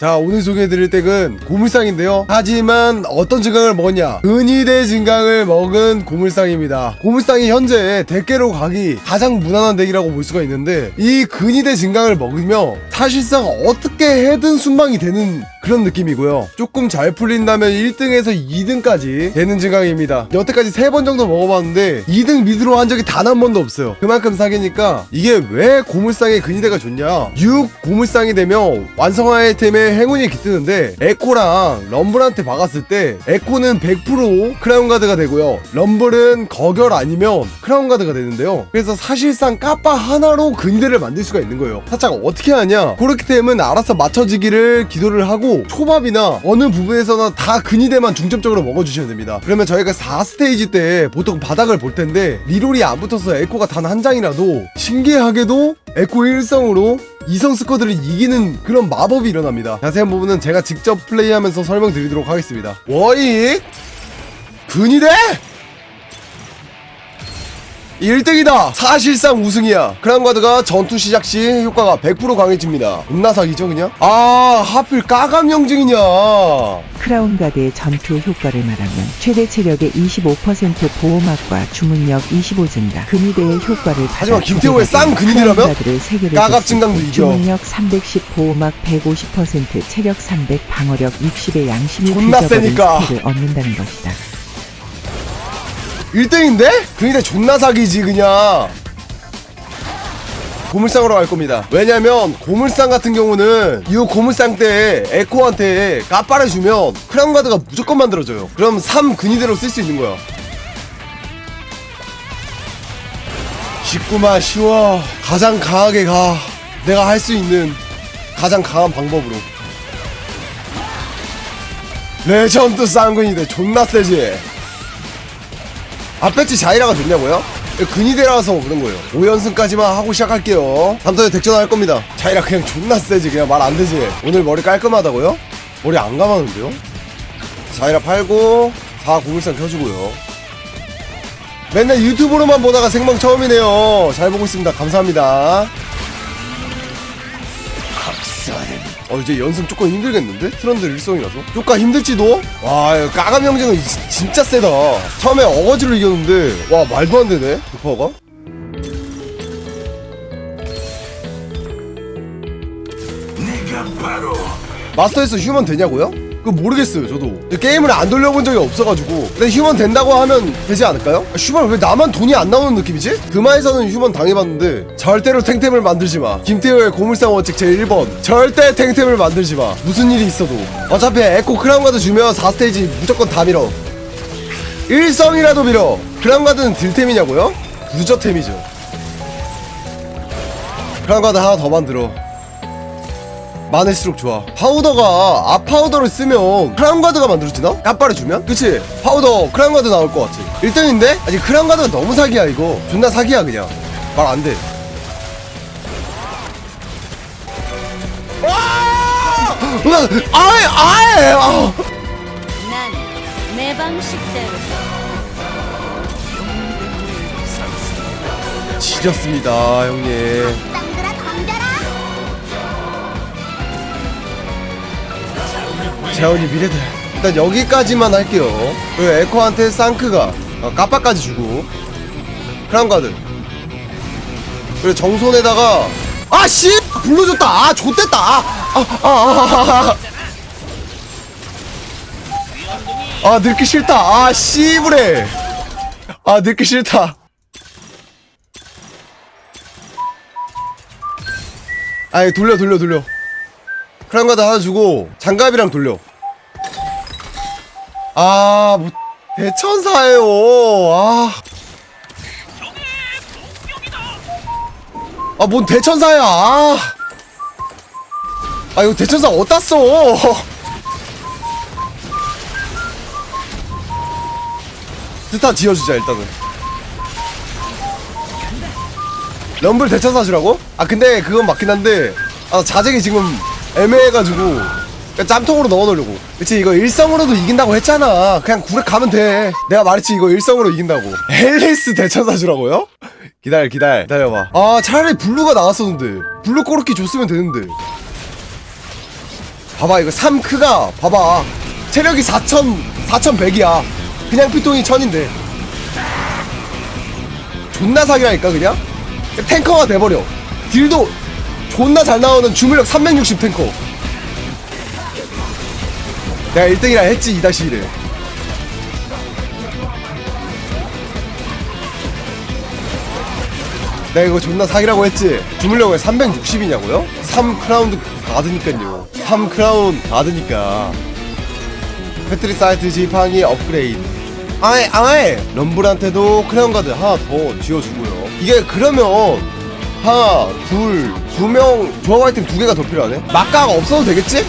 자 오늘 소개해드릴 덱은 고물상인데요. 하지만 어떤 증강을 먹었냐? 근위대 증강을 먹은 고물상입니다. 고물상이 현재 덱계로 가기 가장 무난한 덱이라고 볼 수가 있는데 이 근위대 증강을 먹으며 사실상 어떻게 해든 순방이 되는 그런 느낌이고요. 조금 잘 풀린다면 1등에서 2등까지 되는 증강입니다. 여태까지 3번 정도 먹어봤는데 2등 미드로 한 적이 단 한 번도 없어요. 그만큼 사기니까 이게 왜 고물상의 근위대가 좋냐? 6 고물상이 되면 완성 아이템에 행운이 깃드는데 에코랑 럼블한테 박았을 때 에코는 100% 크라운 가드가 되고요. 럼블은 거결 아니면 크라운 가드가 되는데요. 그래서 사실상 까빠 하나로 근위대를 만들 수가 있는 거예요. 살짝 어떻게 하냐? 고르키템은 알아서 맞춰지기를 기도를 하고 초밥이나 어느 부분에서나 다 근위대만 중점적으로 먹어주시면 됩니다. 그러면 저희가 4스테이지 때 보통 바닥을 볼 텐데 리롤이 안 붙어서 에코가 단 한 장이라도 신기하게도 에코 1성으로 이성 스쿼드를 이기는 그런 마법이 일어납니다. 자세한 부분은 제가 직접 플레이하면서 설명드리도록 하겠습니다. 워익 근위대 1등이다! 사실상 우승이야. 크라운가드가 전투 시작 시 효과가 100% 강해집니다. 겁나 사기죠, 그냥? 아, 하필 까감 영증이냐. 크라운 가드의 전투 효과를 말하면 최대 체력의 25% 보호막과 주문력 25 증가, 금이대의 효과를 받아 하지만 김태호의 쌍 개를 까갑 증강도 때 이겨. 주문력 310, 보호막 150%, 체력 300, 방어력 60의 양심이 존나 세니까. 얻는다는 것이다. 1등인데? 근데 존나 사기지, 그냥. 고물상으로 갈 겁니다. 왜냐면 고물상 같은 경우는 이 고물상 때 에코한테 까빠를 주면 크라운 가드가 무조건 만들어져요. 그럼 3 근위대로 쓸 수 있는 거야. 쉽구만 쉬워. 가장 강하게 가. 내가 할 수 있는 가장 강한 방법으로. 레전드 쌍근이대 존나 세지. 앞배치 자이라가 됐냐고요? 근위대라서 그런 거예요. 5연승까지만 하고 시작할게요. 다음번에 덱전 할 겁니다. 자이라 그냥 존나 세지. 그냥 말 안 되지. 오늘 머리 깔끔하다고요? 머리 안 감았는데요? 자이라 팔고 4 공일상 켜주고요. 맨날 유튜브로만 보다가 생방 처음이네요. 잘 보고 있습니다. 감사합니다. 어 이제 연승 조금 힘들겠는데? 트런드 일성이라서 쪼까 힘들지도? 와 까감 형제는 지- 진짜 세다 처음에 어거지로 이겼는데 와 말도 안 되네 두퍼가 마스터에서 휴먼 되냐고요? 그거 모르겠어요 저도. 게임을 안 돌려본 적이 없어가지고. 근데 휴먼 된다고 하면 되지 않을까요? 아, 휴먼 왜 나만 돈이 안 나오는 느낌이지? 금화에서는 휴먼 당해봤는데 절대로 탱템을 만들지 마. 김태호의 고물상 원칙 제1번. 절대 탱템을 만들지 마. 무슨 일이 있어도. 어차피 에코 크라운가드 주면 4스테이지 무조건 다 밀어. 1성이라도 밀어. 크라운가드는 딜템이냐고요? 부저템이죠. 크라운가드 하나 더 만들어 많을수록 좋아. 파우더가 아 파우더를 쓰면 크라운 가드가 만들어지나? 깜빠를 주면? 그치? 파우더 크라운 가드 나올 것 같지 1등인데? 아직 크라운 가드가 너무 사기야 이거. 존나 사기야 그냥. 말 안돼. 아이 아이! 아난내 방식대로. 지렸습니다 형님 재원이 미래다. 일단 여기까지만 할게요. 그리고 에코한테 쌍크가 어, 까빠까지 주고. 크라운가드. 그리고 정손에다가 아씨! 불러줬다! 아 좆됐다! 아아아아 아, 아, 아, 늙기 싫다. 아 씨부레. 아 늙기 싫다. 아이 돌려 돌려 돌려 크라운가드 하나 주고 장갑이랑 돌려 아, 뭐 대천사예요. 아. 아, 뭔 대천사야. 아. 아, 이거 대천사 어디다 써? 스타 지어주자, 일단은. 럼블 대천사 주라고? 아, 근데 그건 맞긴 한데, 아, 자쟁이 지금 애매해가지고, 그냥 짬통으로 넣어놓으려고. 그치, 이거 일성으로도 이긴다고 했잖아. 그냥 구력 가면 돼. 내가 말했지, 이거 일성으로 이긴다고. 앨리스 대천사 주라고요? 기다려, 기다려. 기다려봐. 아, 차라리 블루가 나왔었는데. 블루 코르키 줬으면 되는데. 봐봐 이거 3크가 봐봐 체력이 4000 4100이야 그냥 피통이 1000인데 존나 사기라니까 그냥 탱커가 돼버려 딜도 존나 잘 나오는 주물력 360 탱커. 내가 1등이라 했지 2-1을 내가 이거 존나 사기라고 했지? 주물력을 360이냐고요? 3 크라운드 받으니까요. 3 크라운 받으니까. 배터리 사이트 지팡이 업그레이드. 아예 아예 럼블한테도 크라운 가드 하나 더 쥐어주고요. 이게 그러면 하나 둘 두명 조합 아이템 두 개가 더 필요하네 막각 없어도 되겠지?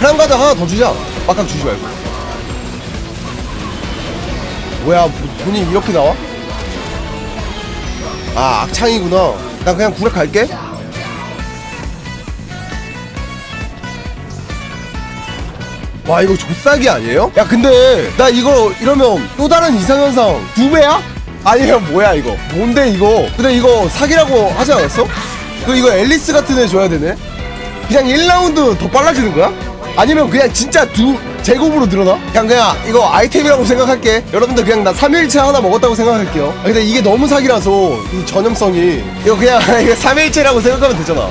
가드 하나 더 주자 막각 주지 말고 뭐야 뭐, 돈이 이렇게 나와? 아 악창이구나 나 그냥 구력 갈게 와 이거 조싸기 아니에요? 야 근데 나 이거 이러면 또 다른 이상현상 두 배야? 아니면 뭐야 이거? 뭔데 이거? 근데 이거 사기라고 하지 않았어? 그 이거 앨리스 같은 애 줘야 되네? 그냥 1라운드 더 빨라지는 거야? 아니면 그냥 진짜 두 제곱으로 늘어나? 그냥 그냥 이거 아이템이라고 생각할게. 여러분들 그냥 나 3일째 하나 먹었다고 생각할게요. 아, 근데 이게 너무 사기라서 이 전염성이. 이거 그냥 이거 3일째라고 생각하면 되잖아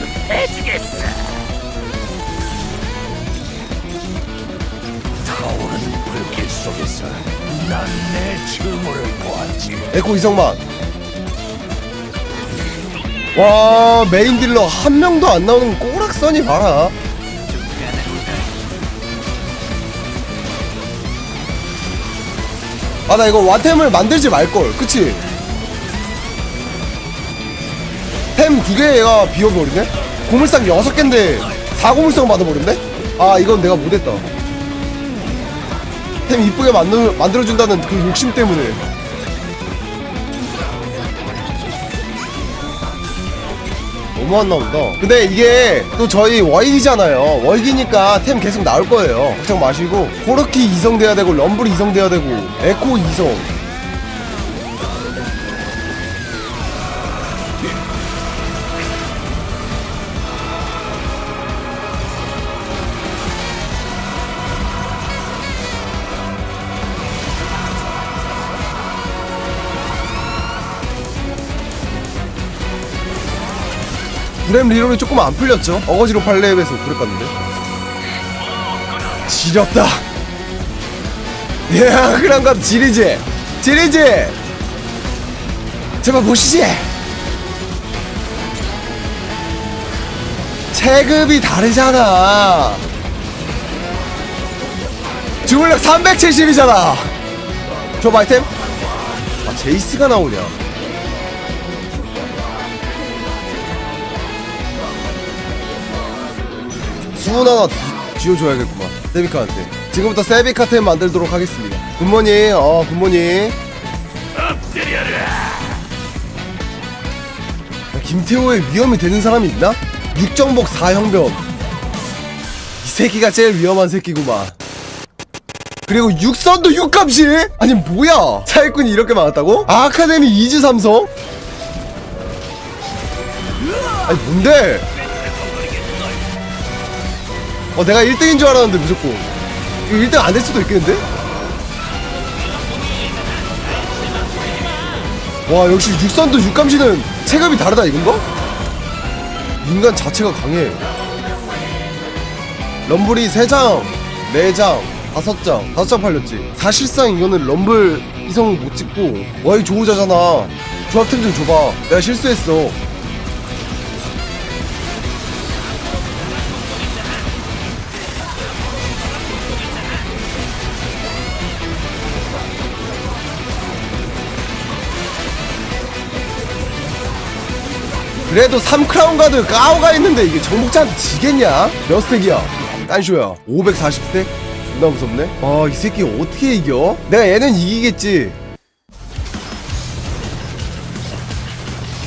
만큼 해주겠어. 타오르는 불길 속에서 난 내 증오를 보았지. 에코 이성만 와 메인 딜러 한 명도 안 나오는 꼬락선이 봐라 아 나 이거 와템을 만들지 말걸 그치? 두 개가 비워버리네? 고물상 여섯 개인데 4고물상 받아버렸네? 아 이건 내가 못했다 템 이쁘게 만들, 만들어준다는 그 욕심 때문에 너무 안 나온다. 근데 이게 또 저희 월기잖아요. 월기니까 템 계속 나올 거예요. 걱정 마시고 코르키 이성돼야 되고 럼블 이성돼야 되고 에코 이성. 브렘 리롤이 조금 안 풀렸죠? 어거지로 8렙에서 그랬갔는데. 지렸다. 야 그런 건 지리지. 지리지! 제발 보시지! 체급이 다르잖아. 주물력 370이잖아. 저 아이템? 아 제이스가 나오냐 수은 하나 쥐- 쥐어줘야겠구만 세비카한테 지금부터 세비카템 만들도록 하겠습니다 굿모닝 어 굿모닝 김태호의 위험이 되는 사람이 있나? 육정복 4형변 이 새끼가 제일 위험한 새끼구만 그리고 육선도 육감시? 아니 뭐야 사기꾼이 이렇게 많았다고? 아카데미 이즈 삼성? 아니 뭔데 어 내가 1등인 줄 알았는데 무조건. 이거 1등 안 될 수도 있겠는데? 와 역시 육선도 육감시는 체급이 다르다 이건가? 인간 자체가 강해. 럼블이 3장 4장 5장 5장 팔렸지. 사실상 이거는 럼블 이성 못 찍고. 와이 조우자잖아. 조합템 좀 줘봐. 내가 실수했어 그래도 3크라운 가드 까오가 있는데 이게 정복자한테 지겠냐? 몇 스택이야? 딴쇼야 540스택? 존나 무섭네 아 이 새끼 어떻게 이겨? 내가 얘는 이기겠지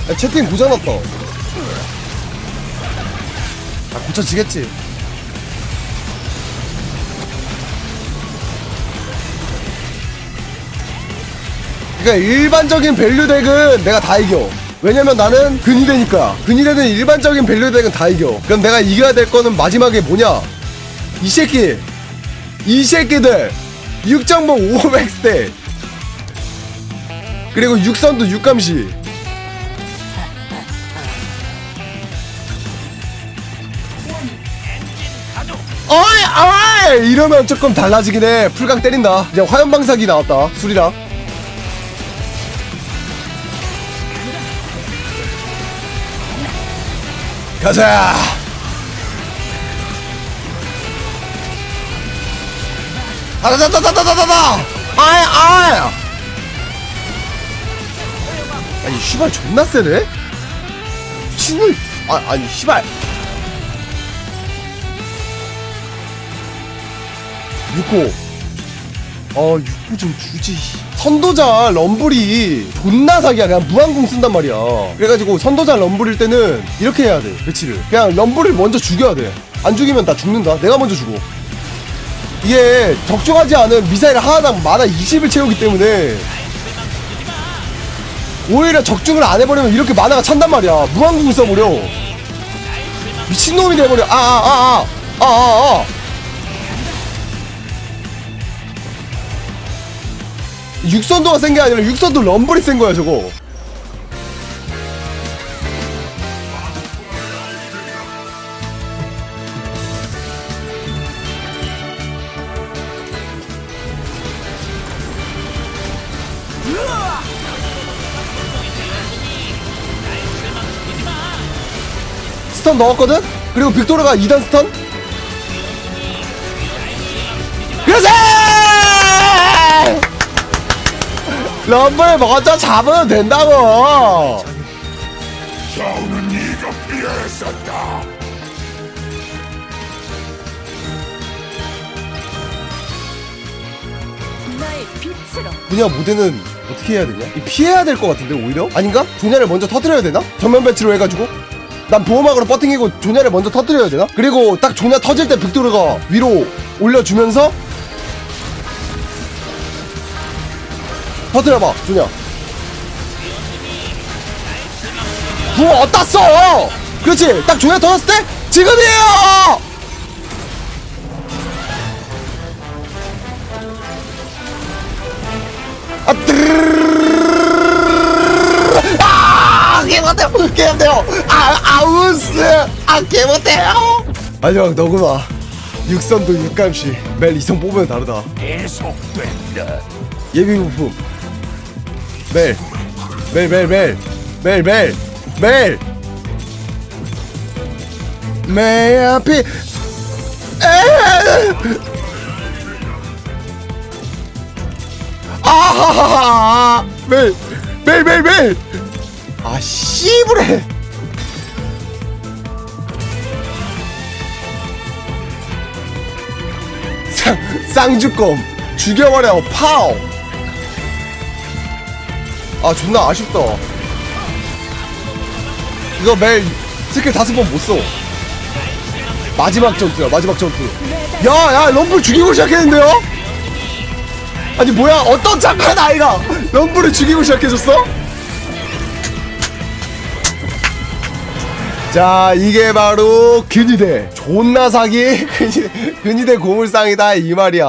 야, 채팅 고장났다 아 고쳐지겠지 그니까 일반적인 밸류 덱은 내가 다 이겨 왜냐면 나는 근일대니까. 근일대는 일반적인 밸류덱은 다 이겨. 그럼 내가 이겨야 될 거는 마지막에 뭐냐? 이 새끼. 이 새끼들. 6장봉 500대. 그리고 6선도 6감시. 어이 어이! 이러면 조금 달라지긴 해. 풀강 때린다. 이제 화염방사기 나왔다. 술이랑. 가자. 다다다다다다다다. 아이 아이. 아니 씨발 존나 세네. 미친놈. 아 아니 씨발. 6호. 아 6호 좀 주지. 선도자 럼블이 존나 사기야. 그냥 무한공 쓴단 말이야. 그래가지고 선도자 럼블일 때는 이렇게 해야 돼 배치를. 그냥 럼블을 먼저 죽여야 돼안 죽이면 나 죽는다. 내가 먼저 죽어. 이게 적중하지 않은 미사일 하나당 마다 20을 채우기 때문에 오히려 적중을 안 해버리면 이렇게 만화가 찬단 말이야. 무한공 써버려. 미친놈이 돼버려. 아아아아아아아. 육선도가 센 게 아니라 육선도 럼블이 센 거야 저거 스턴 넣었거든? 그리고 빅토르가 2단 스턴? 그러지! 럼블 먼저 잡으면 된다고. 싸우는 네가 필요했었다. 나의 빛으로 그냥 무대는 어떻게 해야 되냐? 이 피해야 될 것 같은데 오히려 아닌가? 조냐를 먼저 터뜨려야 되나? 전면 배치로 해가지고 난 보호막으로 버팅이고 조냐를 먼저 터뜨려야 되나? 그리고 딱 조냐 터질 때 빅토르가 위로 올려주면서 터뜨려봐 준혁. 뭐 우와 어땠어 그렇지 딱 조야 터졌을 때 지금이에요! 아, 아 개못해요 아, 아우스. 아 개못해요 안녕 너구나. 육선도 육감시. 매일 이성 뽑으면 다르다. 계속된다. 예비 부품. 멜. 멜, 멜, 멜. 멜, 멜. 멜. 멜 앞이. 아하하하. 멜. 멜, 멜, 멜. 아, 씨부레. 쌍, 쌍주검. 죽여버려, 파오. 아 존나 아쉽다 이거 멜 스킬 다섯 번 못써 마지막 전투야 마지막 전투 야야 럼블 죽이고 시작했는데요? 아니 뭐야 어떤 착한 아이가 럼블을 죽이고 시작해줬어? 자 이게 바로 근위대 존나 사기 근위, 근위대 고물상이다 이 말이야